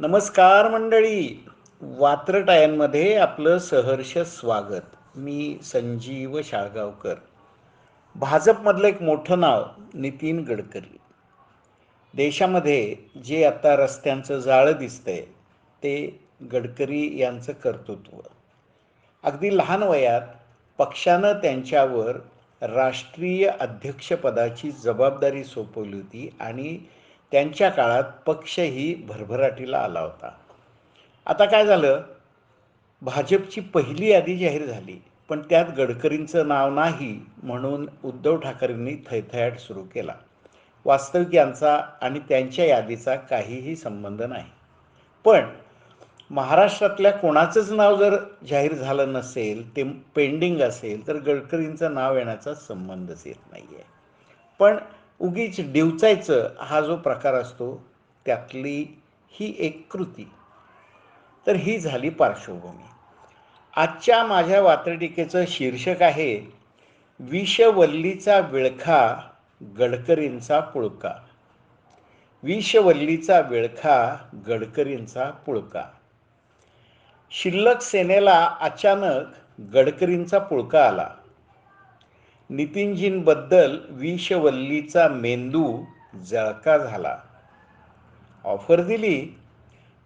नमस्कार मंडळी. वात्रटायांमध्ये आपलं सहर्ष स्वागत. मी संजीव शाळगावकर. भाजपमधलं एक मोठं नाव नितीन गडकरी. देशामध्ये जे आता रस्त्यांचं जाळं दिसतंय ते गडकरी यांचं कर्तृत्व. अगदी लहान वयात पक्षानं त्यांच्यावर राष्ट्रीय अध्यक्षपदाची जबाबदारी सोपवली होती आणि त्यांच्या काळात पक्षही भरभराटीला आला होता. आता काय झालं? भाजपची पहिली यादी जाहीर झाली पण त्यात गडकरींचं नाव नाही म्हणून उद्धव ठाकरेंनी थैथयाट सुरू केला. वास्तविक यांचा आणि त्यांच्या यादीचा काहीही संबंध नाही. पण महाराष्ट्रातल्या कोणाचंच नाव जर जाहीर झालं नसेल ते पेंडिंग असेल तर गडकरींचं नाव येण्याचा संबंधच येत नाही आहे पण उगीच डिवचायचं हा जो प्रकार असतो त्यातली ही एक कृती. तर ही झाली पार्श्वभूमी. आजच्या माझ्या वात्रटिकेचं शीर्षक आहे विषवल्लीचा विळखा गडकरींचा पुळका. विषवल्लीचा विळखा गडकरींचा पुळका. शिल्लक सेनेला अचानक गडकरींचा पुळका आला. नितीनजींबद्दल विषवल्लीचा मेंदू जळका झाला. ऑफर दिली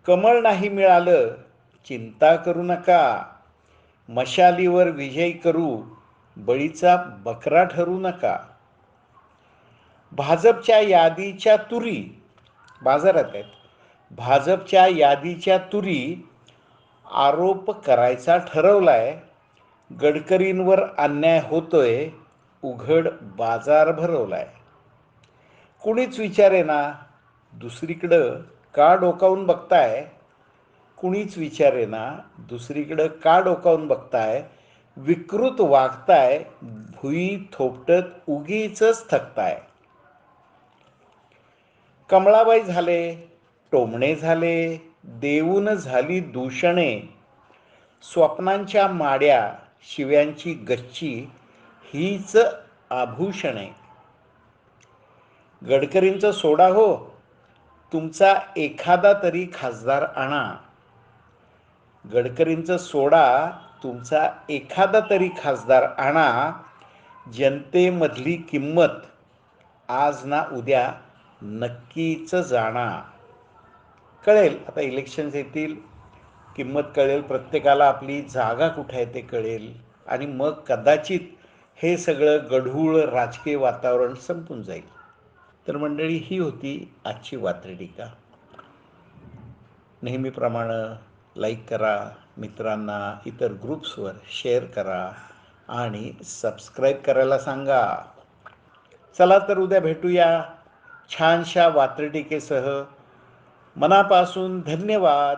कमळ नाही मिळालं चिंता करू नका मशालीवर विजय करू बळीचा बकरा ठरू नका. भाजपच्या यादीच्या तुरी बाजारात आहेत. भाजपच्या यादीच्या तुरी आरोप करायचा ठरवलाय. गडकरींवर अन्याय होतोय उघड बाजार भरवलाय. कुणीच विचारे ना दुसरीकडं का डोकावून बघताय? कुणीच विचारे ना दुसरीकडं का डोकावून बघताय? विकृत वागताय भुई थोपटत उगीच थकताय. कमळाबाई झाले टोमणे झाले देऊन झाली दूषणे. स्वप्नांच्या माड्या शिव्यांची गच्ची हीच आभूषण आहे. गडकरींचं सोडा हो. तुमचा एखादा तरी खासदार आणा. गडकरींचं सोडा तुमचा एखादा तरी खासदार आणा. जनतेमधली किंमत आज ना उद्या नक्कीच जाणा. कळेल आता इलेक्शन्स येतील. किंमत कळेल प्रत्येकाला आपली जागा कुठे आहे ते कळेल. आणि मग कदाचित हे सगळं गढूळ राजकीय वातावरण संपून जाईल. तर मंडळी ही होती आजची वात्रटिका नेहमीप्रमाणे लाईक करा मित्रांना इतर ग्रुप्सवर शेअर करा आणि सबस्क्राईब करायला सांगा. चला तर उद्या भेटूया छानशा वात्रटिकेसह मनापासून धन्यवाद.